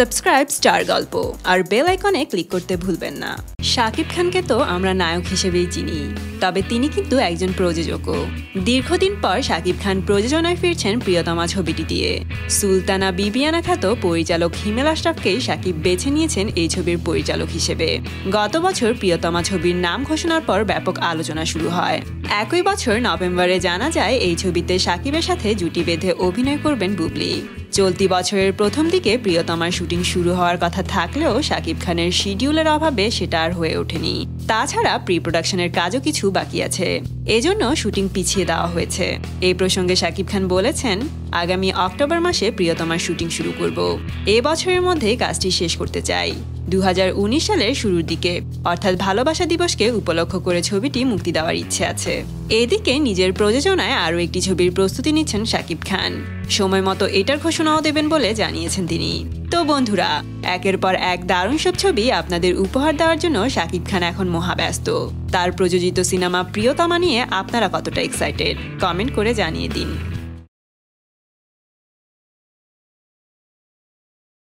Subscribe star গল্প আর bell আইকনে click করতে ভুলবেন না। শাকিব খানকে তো আমরা নায়ক হিসেবেই চিনি, তবে তিনি কিন্তু একজন প্রযোজকও। দীর্ঘদিন পর শাকিব খান প্রযোজনায় ফিরছেন প্রিয়তমা ছবিটি দিয়ে। সুলতানা বিবিয়ানা খ্যাত পরিচালক হিমেল আশরাফকেই শাকিব বেছে নিয়েছেন এই ছবির পরিচালক হিসেবে। গত বছর প্রিয়তমা ছবির নাম ঘোষণার পর ব্যাপক আলোচনা শুরু হয়। একই বছর নভেম্বরে জানা যায়, এই ছবিতে শাকিবের সাথে জুটি বেঁধে অভিনয় করবেন বুবলি। চলতি বছরের প্রথম দিকে প্রিয়তমার শুটিং শুরু হওয়ার কথা থাকলেও শাকিব খানের শিডিউলের অভাবে সেটা আর হয়ে ওঠেনি। তাছাড়া প্রি প্রোডাকশনের কাজও কিছু বাকি আছে। এজন্য শুটিং পিছিয়ে দেওয়া হয়েছে। এই প্রসঙ্গে শাকিব খান বলেছেন, আগামী অক্টোবর মাসে প্রিয়তমার শুটিং শুরু করব। এ বছরের মধ্যে কাজটি শেষ করতে চাই। দু হাজার উনিশ সালের শুরুর দিকে, অর্থাৎ ভালোবাসা দিবসকে উপলক্ষ করে ছবিটি মুক্তি দেওয়ার ইচ্ছে আছে। এদিকে নিজের প্রযোজনায় আরও একটি ছবির প্রস্তুতি নিচ্ছেন শাকিব খান। সময় মতো এটার ঘোষণাও দেবেন বলে জানিয়েছেন তিনি। তো বন্ধুরা, একের পর এক দারুণ সব ছবি আপনাদের উপহার দেওয়ার জন্য শাকিব খান এখন মহাব্যস্ত। তার প্রযোজিত সিনেমা প্রিয়তমা নিয়ে আপনারা কতটা এক্সাইটেড কমেন্ট করে জানিয়ে দিন।